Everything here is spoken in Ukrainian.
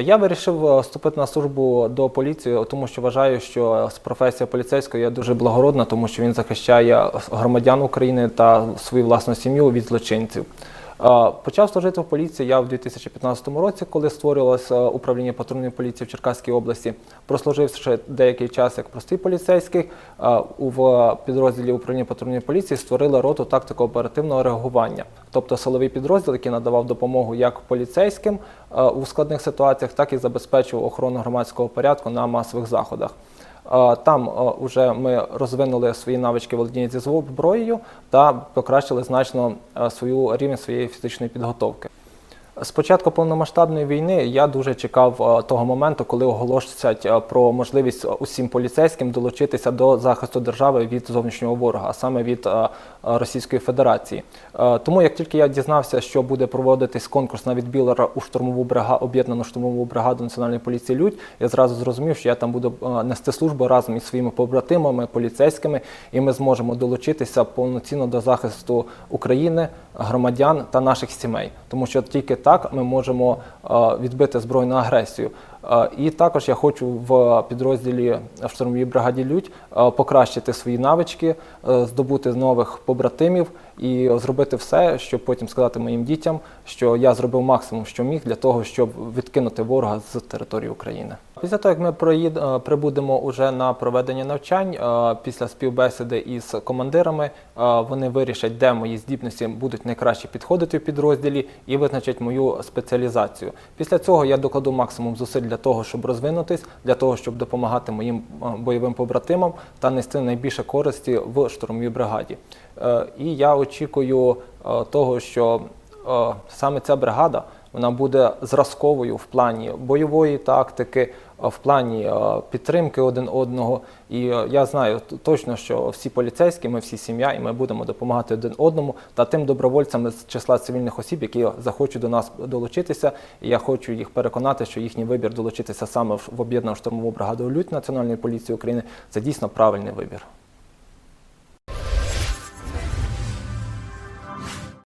Я вирішив е, вступити на службу до поліції, тому що вважаю, що професія поліцейського є дуже благородна, тому що він захищає громадян України та свою власну сім'ю від злочинців. Почав служити в поліції я в 2015 році, коли створювалося управління патрульної поліції в Черкаській області. Прослужив ще деякий час як простий поліцейський. В підрозділі управління патрульної поліції створили роту тактико-оперативного реагування, тобто силовий підрозділ, який надавав допомогу як поліцейським у складних ситуаціях, так і забезпечував охорону громадського порядку на масових заходах. Там вже ми розвинули свої навички володіння зі зброєю та покращили значно свою рівень своєї фізичної підготовки. З початку повномасштабної війни я дуже чекав е, того моменту, коли оголосять е, про можливість усім поліцейським долучитися до захисту держави від зовнішнього ворога, а саме від е, е, Російської Федерації. Е, Тому як тільки я дізнався, що буде проводитись конкурс на відбір у штурмову бригаду, об'єднану штурмову бригаду Національної поліції Людь, я зразу зрозумів, що я там буду е, нести службу разом із своїми побратимами, поліцейськими, і ми зможемо долучитися повноцінно до захисту України, громадян та наших сімей, тому що тільки так ми можемо е, відбити збройну агресію. Е, І також я хочу в підрозділі в штурмовій бригаді Людь е, покращити свої навички, здобути нових побратимів і зробити все, щоб потім сказати моїм дітям, що я зробив максимум, що міг для того, щоб відкинути ворога з території України. Після того, як ми проїд, е, прибудемо уже на проведення навчань, е, після співбесіди із командирами, е, вони вирішать, де мої здібності будуть найкраще підходити в підрозділі і визначать мою спеціалізацію. Після цього я докладу максимум зусиль для того, щоб розвинутись, для того, щоб допомагати моїм бойовим побратимам та нести найбільше користі в штурмовій бригаді. І я очікую того, що саме ця бригада вона буде зразковою в плані бойової тактики, в плані підтримки один одного. І я знаю точно, що всі поліцейські, ми всі сім'я, і ми будемо допомагати один одному та тим добровольцям з числа цивільних осіб, які захочуть до нас долучитися. І я хочу їх переконати, що їхній вибір долучитися саме в об'єднану штурмову бригаду Людь Національної поліції України це дійсно правильний вибір.